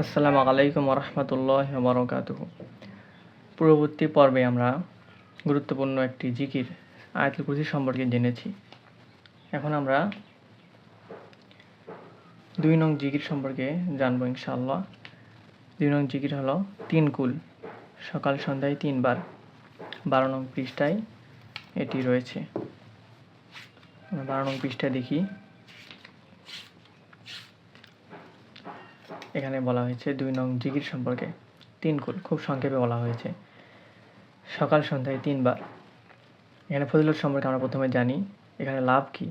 আসসালামু আলাইকুম রহমতুল্লাহ বরকাতুহ পূর্ববর্তী পর্বে আমরা গুরুত্বপূর্ণ একটি জিকির, আয়াতুল কুরসি সম্পর্কে জেনেছি। এখন আমরা দুই নং জিকির সম্পর্কে জানব ইনশাআল্লাহ। দুই নং জিকির হলো তিন কুল, সকাল সন্ধ্যায় তিনবার, বারো নং পৃষ্ঠায় এটি রয়েছে। বারো নং পৃষ্ঠায় দেখি এখানে বলা হয়েছে দুই নং জিকির সম্পর্কে তিন কুল, খুব সংক্ষেপে বলা হয়েছে। সকাল সন্ধ্যায় তিনবার। এখানে ফজিলত সম্পর্কে আমরা প্রথমে জানি, এখানে লাভ কি?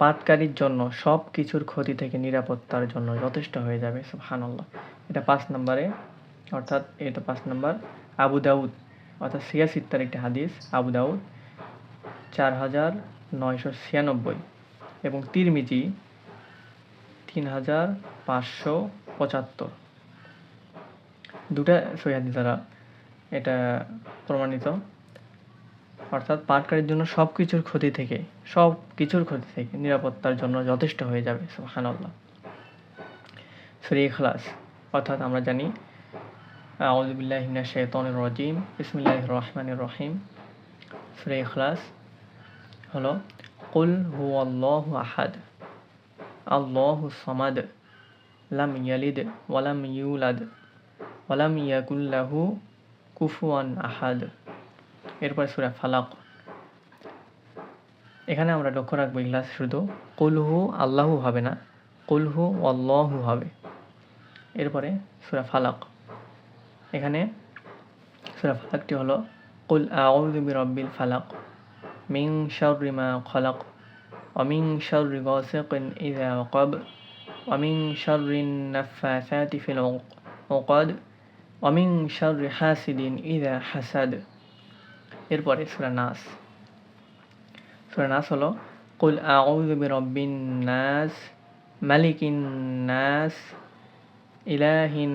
পাতকারীর জন্য সব কিছুর ক্ষতি থেকে নিরাপত্তার জন্য যথেষ্ট হয়ে যাবে হানাল্লাহ এটা পাঁচ নম্বরে, অর্থাৎ এটা পাঁচ নম্বর। আবু দাউদ, অর্থাৎ সিয়াসিত্তার একটি হাদিস, আবু দাউদ, চার হাজার নয়শো ছিয়ানব্বই এবং তিরমিজি, তিন হাজার পাঁচশো পঁচাত্তর। দুটা সহিহাদি দ্বারা এটা প্রমাণিত। অর্থাৎ পাটকারীর জন্য সব কিছুর ক্ষতি থেকে সব কিছুর ক্ষতি থেকে নিরাপত্তার জন্য যথেষ্ট হয়ে যাবে, সুবহানাল্লাহ। সুরি ইখলাস। অর্থাৎ আমরা জানি আউযুবিল্লাহি মিনাশ শাইতানির রাজিম। বিসমিল্লাহির রহমানির রহিম। সুরি ইখলাস হলো, কুল হুয়াল্লাহু আহাদ, আল্লাহু সামাদ। লাম ইয়ালিদ ওয়ালাম ইউলাদ ওয়ালাম ইয়াকুল্লাহু কুফুয়ান আহাদ এরপর সুরা ফালাক। এখানে আমরা লক্ষ্য রাখব ইখলাস শুধু কুলহু আল্লাহু হবে না, কুলহু আল্লাহু হবে। এরপরে সুরা ফালাক। এখানে সুরা ফালাকটি হলো কুল আউযু বিরব্বিল ফালাক মিন শাররি মা খালাক ওয়া মিন শাররি গাসিকিন ইযা ওয়াকাব। ومن شر النفاثات في العقد ومن شر حاسد إذا حسد এরপরে সুরা নাস সুরা নাস হলো কুল আউযু বিরাব্বিন নাস মালিকিন নাস ইলাহিন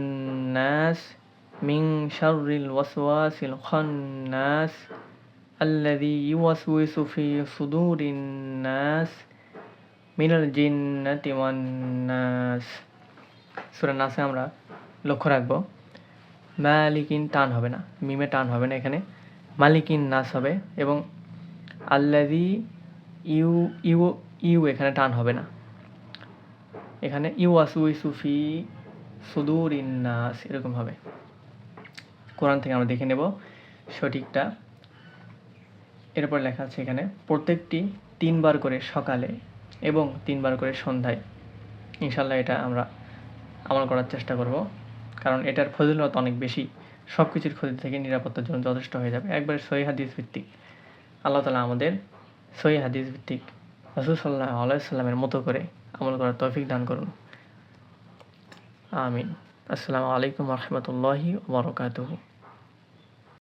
নাস মিন শাররিল ওয়াসওয়াসিল খান্নাস الذي يوسوس في صدور الناس মিনাল জিন ওয়ান নাস সুরা নাসে আমরা লক্ষ্য রাখব। মালিকিন টান হবে না, মিমে টান হবে না এখানে। মালিকিন নাস হবে এবং আল্লাদি ইউ ইউ ইউ এখানে টান হবে না। এখানে ইউ আসু সুফি সুদুর ইন্নাস এরকম হবে। কোরআন থেকে আমরা দেখে নেব সঠিকটা। এরপর লেখা আছে এখানে, প্রত্যেকটি তিনবার করে সকালে এবং তিনবার করে সন্ধ্যায়। ইনশাল্লাহ এটা আমরা আমল করার চেষ্টা করব। কারণ এটার ফজিলত অনেক বেশি। সব কিছুর ক্ষতি থেকে নিরাপত্তার জন্য যথেষ্ট হয়ে যাবে। একবারে সহি হাদিস ভিত্তিক। আল্লাহ তালা আমাদের সহি হাদিস ভিত্তিক রসুল সাল্লাহ আলাইসাল্লামের মতো করে আমল করার তৌফিক দান করুন। আমিন। আসসালামু আলাইকুম রহমতুল্লাহি ওবরকাতুহু